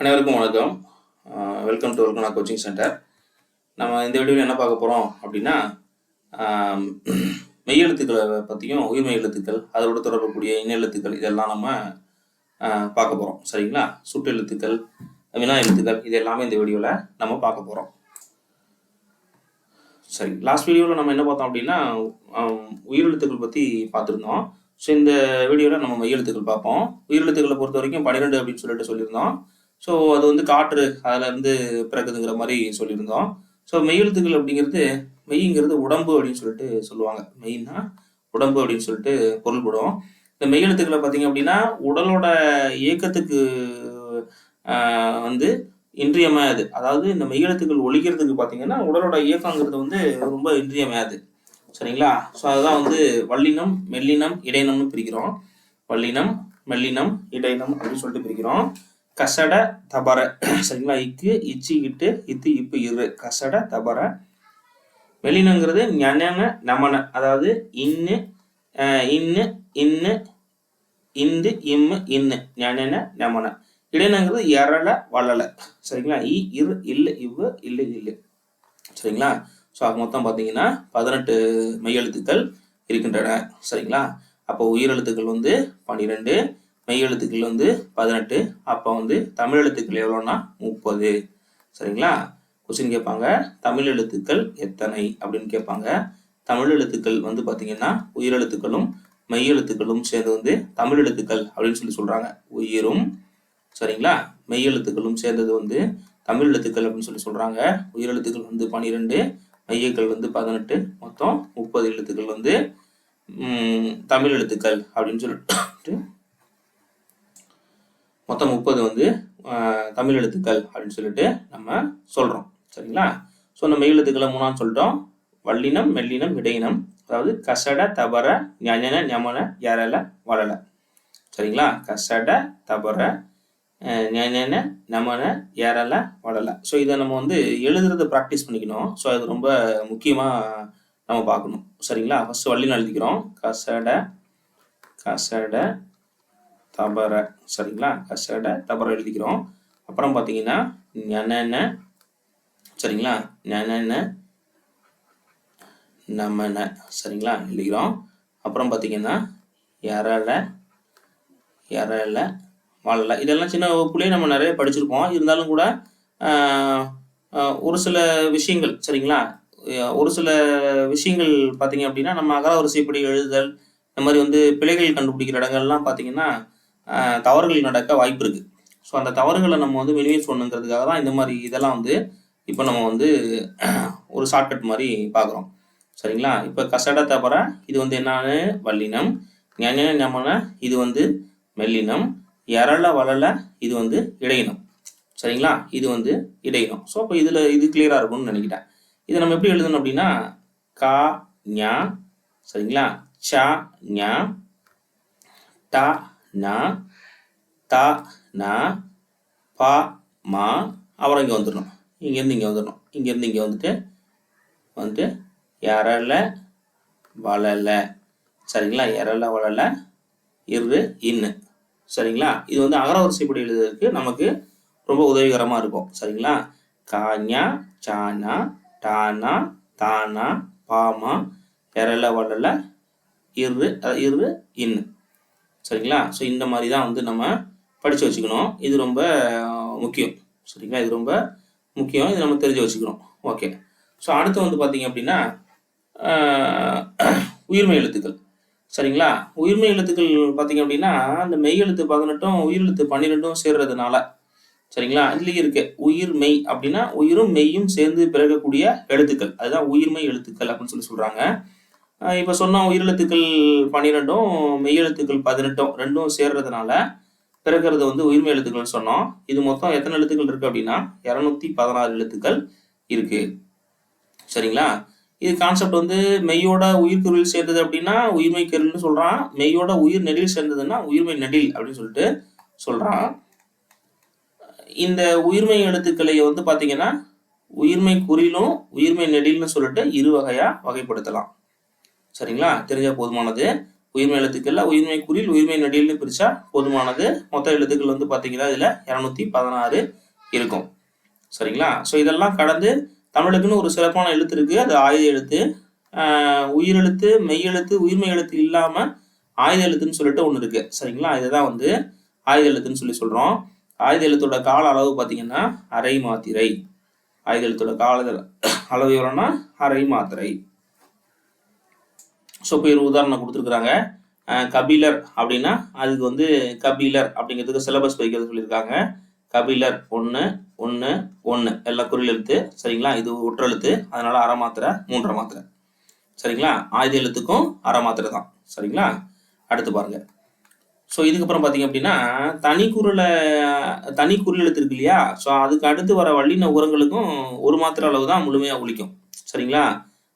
அனைவருக்கும் வணக்கம். Welcome to வெல்கனா கோச்சிங் சென்டர் நம்ம இந்த வீடியோவில் என்ன பார்க்க போகிறோம் அப்படின்னா மெய்யெழுத்துக்களை பற்றியும் உயிர்மெய் எழுத்துக்கள் அதோட தொடர்புக்கூடிய இன எழுத்துக்கள் இதெல்லாம் நம்ம பார்க்க போகிறோம் சரிங்களா? சுட்டு எழுத்துக்கள் வினா எழுத்துக்கள் இது எல்லாமே இந்த வீடியோவில் நம்ம பார்க்க போகிறோம் சரி லாஸ்ட் வீடியோவில் நம்ம என்ன பார்த்தோம் அப்படின்னா உயிரெழுத்துக்கள் பற்றி பார்த்துருந்தோம். ஸோ இந்த வீடியோவில் நம்ம மெய்யெழுத்துக்கள் பார்ப்போம். உயிரெழுத்துக்களை பொறுத்த வரைக்கும் பன்னிரெண்டு அப்படின்னு சொல்லிட்டு சொல்லியிருந்தோம். ஸோ அது வந்து காற்று அதுல இருந்து பிறகுதுங்கிற மாதிரி சொல்லியிருந்தோம். ஸோ மெய்யெழுத்துக்கள் அப்படிங்கிறது மெய்ங்கிறது உடம்பு அப்படின்னு சொல்லிட்டு சொல்லுவாங்க. மெய்னா உடம்பு அப்படின்னு சொல்லிட்டு பொருள்படும். இந்த மெய்யெழுத்துக்களை பார்த்தீங்க அப்படின்னா உடலோட இயக்கத்துக்கு வந்து இன்றியமையாது. அதாவது இந்த மெய்யெழுத்துக்கள் ஒழிக்கிறதுக்கு பார்த்தீங்கன்னா உடலோட இயக்கங்கிறது வந்து ரொம்ப இன்றியமையாது. சரிங்களா? ஸோ அதுதான் வந்து வல்லினம் மெல்லினம் இடையினம்னு பிரிக்கிறோம். வல்லினம் மெல்லினம் இடையினம் அப்படின்னு சொல்லிட்டு பிரிக்கிறோம். கசட தபர. சரிங்களா? இக்கு இச்சு இட்டு இத்து இப்பு இரு. கசட தபர. வெளினங்கிறது ஞனன நமன. அதாவது இன்னு அஹ், இன்னு இன்னு இந்து இம்மு இன்னு. ஞனன நமன. இடையினங்கிறது எரள வளல சரிங்களா? இ இரு இல்லு இவ்வு இல்லு இல்லு. சரிங்களா? ஸோ அது மொத்தம் பார்த்தீங்கன்னா பதினெட்டு மெய்யெழுத்துக்கள் இருக்கின்றன. சரிங்களா? அப்போ உயிரெழுத்துக்கள் வந்து பன்னிரெண்டு மெய் எழுத்துக்கள் வந்து பதினெட்டு அப்போ வந்து தமிழ் எழுத்துக்கள் எவ்வளோன்னா முப்பது. சரிங்களா? கொஸ்டின் கேட்பாங்க தமிழ் எழுத்துக்கள் எத்தனை? அப்படின்னு கேட்பாங்க. தமிழ் எழுத்துக்கள் வந்து பார்த்தீங்கன்னா உயிரெழுத்துக்களும் மெய்யெழுத்துக்களும் சேர்ந்து வந்து தமிழ் எழுத்துக்கள் அப்படின்னு சொல்லி சொல்கிறாங்க உயிரும் சரிங்களா? மெய்யெழுத்துக்களும் சேர்ந்தது வந்து தமிழ் எழுத்துக்கள் அப்படின்னு சொல்லி சொல்கிறாங்க உயிரெழுத்துக்கள் வந்து பன்னிரெண்டு மையக்கள் வந்து பதினெட்டு. மொத்தம் முப்பது எழுத்துக்கள் வந்து தமிழ் எழுத்துக்கள் அப்படின்னு சொல்லிட்டு மொத்தம் முப்பது வந்து தமிழ் எழுத்துக்கள் அப்படின்னு சொல்லிட்டு நம்ம சொல்கிறோம் சரிங்களா? ஸோ நம்ம எழுத்துக்களை மூணான்னு சொல்லிட்டோம். வல்லினம் மெல்லினம் இடையினம். அதாவது கசட தபர ஞன ஞமன யரல வளல சரிங்களா? கசட தபர அஹ், ஞன நமன யரல வளல ஸோ இதை நம்ம வந்து எழுதுறது ப்ராக்டிஸ் பண்ணிக்கணும். ஸோ அது ரொம்ப முக்கியமாக நம்ம பார்க்கணும். சரிங்களா? ஃபஸ்ட்டு வள்ளினம் எழுதிக்கிறோம். கசட கசட தபர சரிங்களா? கசட தபர எழுதிக்கிறோம். அப்புறம் பார்த்தீங்கன்னா ஞனன சரிங்களா? ஞனன நமன சரிங்களா? எழுதிக்கிறோம். அப்புறம் பார்த்தீங்கன்னா எரள எரள வளல இதெல்லாம் சின்ன வகுப்புலேயே நம்ம நிறைய படிச்சிருப்போம். இருந்தாலும் கூட ஒரு சில விஷயங்கள் சரிங்களா? ஒரு சில விஷயங்கள் பார்த்தீங்க அப்படின்னா நம்ம அகர வரிசைப்படி எழுதுதல் இந்த மாதிரி வந்து பிழைகள் கண்டுபிடிக்கிற இடங்கள்லாம் பார்த்தீங்கன்னா தவறுகள் நடக்க வாய்ப்பு இருக்கு. ஸோ அந்த தவறுகளை நம்ம வந்து மினிமைஸ் பண்ணுங்கிறதுக்காக தான் இந்த மாதிரி இதெல்லாம் வந்து இப்போ நம்ம வந்து ஒரு ஷார்ட்கட் மாதிரி பார்க்குறோம். சரிங்களா? இப்போ கசட தவிர இது வந்து என்னன்னு? வல்லினம். ஞான ஞமன இது வந்து மெல்லினம். எரள வளல இது வந்து இடையினம். சரிங்களா? இது வந்து இடையினம். ஸோ அப்போ இதில் இது கிளியராக இருக்கும்னு நினைக்கிறேன். இதை நம்ம எப்படி எழுதணும் அப்படின்னா கா ஞா சரிங்களா? ச ஞா ட நா தா நா பா மா அப்புறம் இங்கே வந்துடணும். இங்கேருந்து இங்கே வந்துடணும். இங்கேருந்து இங்கே வந்துட்டு வந்துட்டு எரல வளல சரிங்களா? எரல வளல இரு இன்னு. சரிங்களா? இது வந்து அகர வரிசைப்படி எழுதுறதுக்கு நமக்கு ரொம்ப உதவிகரமாக இருக்கும். சரிங்களா? காஞா சானா டானா தானா பாமா எரல வளல இரு இரு இன்னு. சரிங்களா? ஸோ இந்த மாதிரி தான் வந்து நம்ம படித்து வச்சுக்கணும். இது ரொம்ப முக்கியம். சரிங்களா? இது ரொம்ப முக்கியம். இது நம்ம தெரிஞ்சு வச்சுக்கணும். ஓகே ஸோ அடுத்து வந்து பார்த்தீங்க அப்படின்னா உயிர்மை உயிர்மெய் எழுத்துக்கள். சரிங்களா? உயிர்மெய் எழுத்துக்கள் பார்த்தீங்க அப்படின்னா அந்த மெய் எழுத்து பதினெட்டும் உயிரெழுத்து பன்னிரெண்டும் சேர்றதுனால. சரிங்களா? இதுலேயே இருக்கு. உயிர் மெய் அப்படின்னா உயிரும் மெய்யும் சேர்ந்து பிறக்கக்கூடிய எழுத்துக்கள். அதுதான் உயிர்மெய் எழுத்துக்கள் அப்படின்னு சொல்லி சொல்கிறாங்க இப்போ சொன்ன உயிரெழுத்துக்கள் பன்னிரெண்டும் மெய் எழுத்துக்கள் பதினெட்டும் ரெண்டும் சேர்றதுனால பிறக்கிறது வந்து உயிர்மெய் எழுத்துக்கள்னு சொன்னோம். இது மொத்தம் எத்தனை எழுத்துக்கள் இருக்கு அப்படின்னா இரநூத்தி பதினாறு எழுத்துக்கள் இருக்கு. சரிங்களா? இது கான்செப்ட் வந்து மெய்யோட உயிர்க்குறில் சேர்ந்தது அப்படின்னா உயிர்மெய் கருள்னு சொல்றான். மெய்யோட உயிர் நெடில் சேர்ந்ததுன்னா உயிர்மெய் நெடில் அப்படின்னு சொல்லிட்டு சொல்றான். இந்த உயிர்மெய் எழுத்துக்களை வந்து பாத்தீங்கன்னா உயிர்மெய் குறிலும் உயிர்மெய் நெடில்னு சொல்லிட்டு இரு வகையா வகைப்படுத்தலாம். சரிங்களா? தெரிஞ்சால் போதுமானது. உயிர்மை எழுத்துக்கள்ல உயிர்மை குறில் உயிர்மை நடிகள்னு பிரிச்சா போதுமானது. மொத்த எழுத்துக்கள் வந்து பாத்தீங்கன்னா இதுல இருநூத்தி பதினாறு இருக்கும். சரிங்களா? ஸோ இதெல்லாம் கடந்து தமிழுக்குன்னு ஒரு சிறப்பான எழுத்து இருக்கு. அது ஆயுத எழுத்து. உயிரெழுத்து மெய்யெழுத்து உயிர்மை எழுத்து இல்லாம ஆயுத எழுத்துன்னு சொல்லிட்டு ஒன்று இருக்கு. சரிங்களா? இதுதான் வந்து ஆயுத எழுத்துன்னு சொல்லி சொல்றோம். ஆயுத எழுத்தோட கால அளவு பார்த்தீங்கன்னா அரை மாத்திரை. ஆயுத எழுத்தோட கால அளவு எவ்வளோன்னா? அரை மாத்திரை. ஸோ இப்போ ஒரு உதாரணம் கொடுத்துருக்குறாங்க. கபிலர் அப்படின்னா அதுக்கு வந்து கபிலர் அப்படிங்கிறதுக்கு சிலபஸ் வைக்கிறது சொல்லியிருக்காங்க. கபிலர் ஒன்று ஒன்று ஒன்று எல்லா குறிலெழுத்து சரிங்களா? இது ஒற்றெழுத்து அதனால அரை மாத்திரை மூன்றரை மாத்திரை. சரிங்களா? ஆயுத எழுத்துக்கும் அரை மாத்திரை தான். சரிங்களா? அடுத்து பாருங்க. ஸோ இதுக்கப்புறம் பார்த்தீங்க அப்படின்னா தனி குரலை தனி குறில் எழுத்து இருக்கு இல்லையா? ஸோ அதுக்கு அடுத்து வர வள்ளின உரங்களுக்கும் ஒரு மாத்திரை அளவு தான் முழுமையாக ஒழிக்கும். சரிங்களா?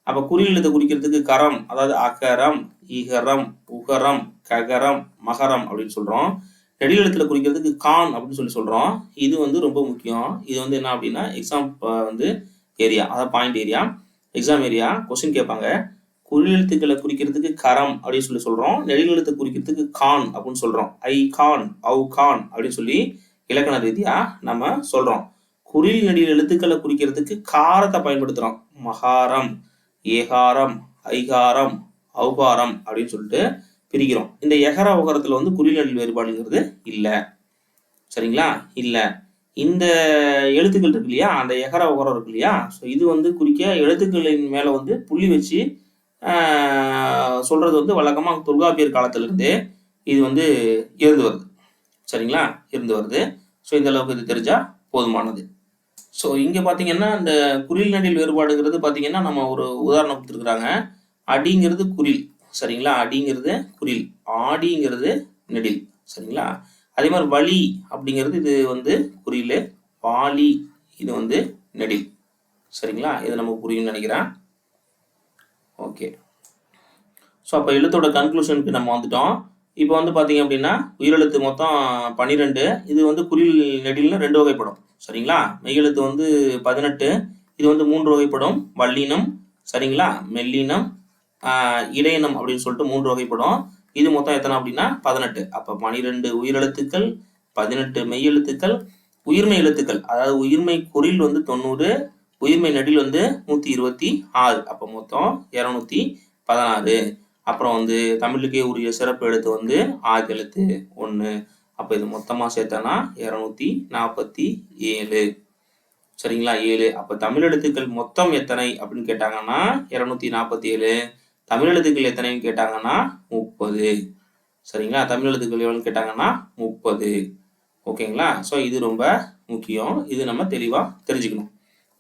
அப்போ குறில் எழுத்தை குறிக்கிறதுக்கு கரம் அதாவது அகரம் இகரம் உகரம் ககரம் மகரம் அப்படின்னு சொல்கிறோம் நெடில் எழுத்துல குறிக்கிறதுக்கு கான் அப்படின்னு சொல்லி சொல்கிறோம் இது வந்து ரொம்ப முக்கியம். இது வந்து என்ன அப்படின்னா எக்ஸாம் வந்து ஏரியா அதாவது point area exam area question கேட்பாங்க. குறியெழுத்துக்களை குறிக்கிறதுக்கு கரம் அப்படின்னு சொல்லி சொல்றோம். நெடில் எழுத்தை குறிக்கிறதுக்கு கான் அப்படின்னு சொல்றோம். ஐ கான் அவு கான் அப்படின்னு சொல்லி இலக்கண ரீதியா நம்ம சொல்றோம். குறில் நெடில் எழுத்துக்களை குறிக்கிறதுக்கு காரத்தை பயன்படுத்துறோம். மகாரம். ஏகாரம் ஐகாரம் அவுகாரம் அப்படின்னு சொல்லிட்டு பிரிக்கிறோம். இந்த எகர அவகாரத்தில் வந்து குறில் வேறுபாடுங்கிறது இல்லை. சரிங்களா? இல்லை. இந்த எழுத்துக்கள் இருக்கு இல்லையா? அந்த எகர உகரம் இருக்கு இல்லையா? ஸோ இது வந்து குறிக்க எழுத்துக்களின் மேலே வந்து புள்ளி வச்சு சொல்கிறது வந்து வழக்கமாக தொல்காப்பியர் காலத்திலிருந்து இது வந்து இருந்து வருது. சரிங்களா? இருந்து வருது. ஸோ இந்த அளவுக்கு இது தெரிஞ்சால் போதுமானது. ஸோ இங்கே பார்த்தீங்கன்னா இந்த குறில் நடில் வேறுபாடுங்கிறது பார்த்தீங்கன்னா நம்ம ஒரு உதாரணம் கொடுத்துருக்குறாங்க. அடிங்கிறது குறில் சரிங்களா? அடிங்கிறது குறில் ஆடிங்கிறது நெடில் சரிங்களா? அதே மாதிரி வலி அப்படிங்கிறது இது வந்து குறியில் வாலி இது வந்து நெடில் சரிங்களா? இது நம்ம புரியும்னு நினைக்கிறேன். ஓகே ஸோ அப்போ எழுத்தோட கன்க்ளூஷனுக்கு நம்ம வந்துட்டோம். இப்போ வந்து பார்த்தீங்க அப்படின்னா உயிரெழுத்து மொத்தம் பன்னிரெண்டு. இது வந்து குறில் நெடில்னு ரெண்டு வகைப்படும். சரிங்களா? மெய்யெழுத்து வந்து பதினெட்டு. இது வந்து மூன்று வகைப்படும். வல்லினம் சரிங்களா? மெல்லினம் இடையினம் அப்படின்னு சொல்லிட்டு மூன்று வகைப்படும். இது மொத்தம் எத்தனை அப்படின்னா பதினெட்டு. அப்போ பனிரெண்டு உயிரெழுத்துக்கள் பதினெட்டு மெய்யெழுத்துக்கள் உயிர்மை எழுத்துக்கள். அதாவது உயிர்மை குறில் வந்து தொண்ணூறு உயிர்மை நெடில் வந்து நூற்றி இருபத்தி ஆறு. அப்போ மொத்தம் இரநூத்தி பதினாறு. அப்புறம் வந்து தமிழுக்கே உரிய சிறப்பு எழுத்து வந்து ஆறு எழுத்து ஒன்று அப்போ இது மொத்தமாக சேர்த்தோன்னா இரநூத்தி நாற்பத்தி ஏழு. சரிங்களா? ஏழு. அப்போ தமிழ் எழுத்துக்கள் மொத்தம் எத்தனை அப்படின்னு கேட்டாங்கன்னா இரநூத்தி நாற்பத்தி ஏழு. தமிழ் எழுத்துக்கள் எத்தனைன்னு கேட்டாங்கன்னா முப்பது. சரிங்களா? தமிழ் எழுத்துக்கள் எவ்வளோன்னு கேட்டாங்கன்னா முப்பது. ஓகேங்களா? ஸோ இது ரொம்ப முக்கியம். இது நம்ம தெளிவாக தெரிஞ்சுக்கணும்.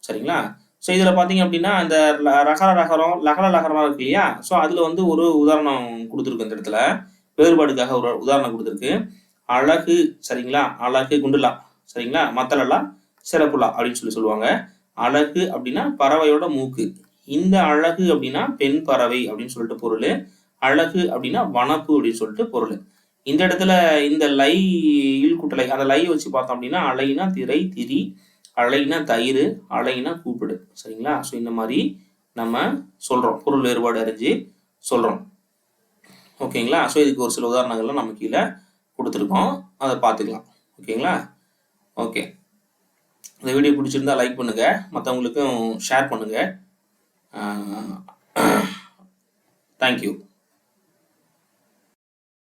சரிங்களா? ஸோ இதில் பார்த்தீங்க அப்படின்னா இந்த ரகர ரகரம் லகர லகரமாக இருக்கு இல்லையா? ஸோ அதில் வந்து ஒரு உதாரணம் கொடுத்துருக்கு இந்த இடத்துல. வேறுபாடுக்காக ஒரு உதாரணம் கொடுத்துருக்கு. அழகு சரிங்களா? அழகு குண்டுலா சரிங்களா? மத்தலல்லா சிறப்புலா அப்படின்னு சொல்லி சொல்லுவாங்க. அழகு அப்படின்னா பறவையோட மூக்கு. இந்த அழகு அப்படின்னா பெண் பறவை அப்படின்னு சொல்லிட்டு பொருள். அழகு அப்படின்னா வனப்பு அப்படின்னு சொல்லிட்டு பொருள். இந்த இடத்துல இந்த லை இல்குட்டலை அந்த லை வச்சு பார்த்தோம் அப்படின்னா அலைனா திரை திரி அலைனா தயிர் அலைனா கூப்பிடு சரிங்களா? ஸோ இந்த மாதிரி நம்ம சொல்றோம். பொருள் வேறுபாடு அறிஞ்சு சொல்றோம். ஓகேங்களா ஸோ இதுக்கு ஒரு சில உதாரணங்கள்லாம் நம்ம கீழே கொடுத்துருக்கோம். அதை பார்த்துக்கலாம். ஓகேங்களா? ஓகே. இந்த வீடியோ பிடிச்சிருந்தா லைக் பண்ணுங்கள் மற்றவங்களுக்கும் ஷேர் பண்ணுங்கள் தேங்க்யூ